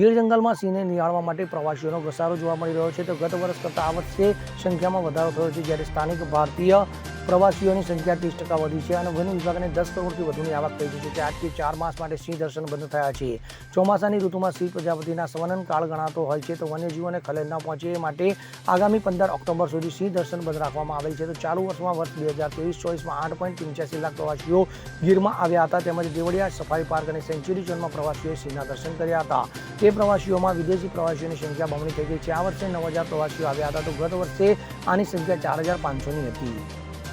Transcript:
ગીર જંગલમાં સિંહને નિહાળવા માટે પ્રવાસીઓનો ઘસારો જોવા મળી રહ્યો છે. તો ગત વર્ષ કરતાં આ વર્ષે સંખ્યામાં વધારો થયો છે. જ્યારે સ્થાનિક ભારતીય પ્રવાસીઓની સંખ્યા ત્રીસ ટકા વધી છે અને વન વિભાગને દસ કરોડથી વધુની આવક થઈ છે. કે આજથી ચાર માસ માટે સિંહ દર્શન બંધ થયા છે. ચોમાસાની ઋતુમાં સિંહ પ્રજાપતિના સવનન કાળ ગણાતો હોય છે તો વન્યજીવોને ખલેલ ન પહોંચે એ માટે આગામી પંદર ઓક્ટોબર સુધી સિંહ દર્શન બંધ રાખવામાં આવેલ છે. તો ચાલુ વર્ષમાં વર્ષ બે હજાર ત્રેવીસ ચોવીસમાં આઠ પોઈન્ટ પંચ્યાસી લાખ પ્રવાસીઓ ગીરમાં આવ્યા હતા. તેમજ દેવળિયા સફારી પાર્ક અને સેન્ચુરી ઝોનમાં પ્રવાસીઓએ સિંહના દર્શન કર્યા હતા. તે પ્રવાસીઓમાં વિદેશી પ્રવાસીઓની સંખ્યા બમણી થઈ ગઈ છે. આ વર્ષે નવ હજાર પ્રવાસીઓ આવ્યા હતા. તો ગત વર્ષે આની સંખ્યા ચાર હજાર પાંચસોની હતી.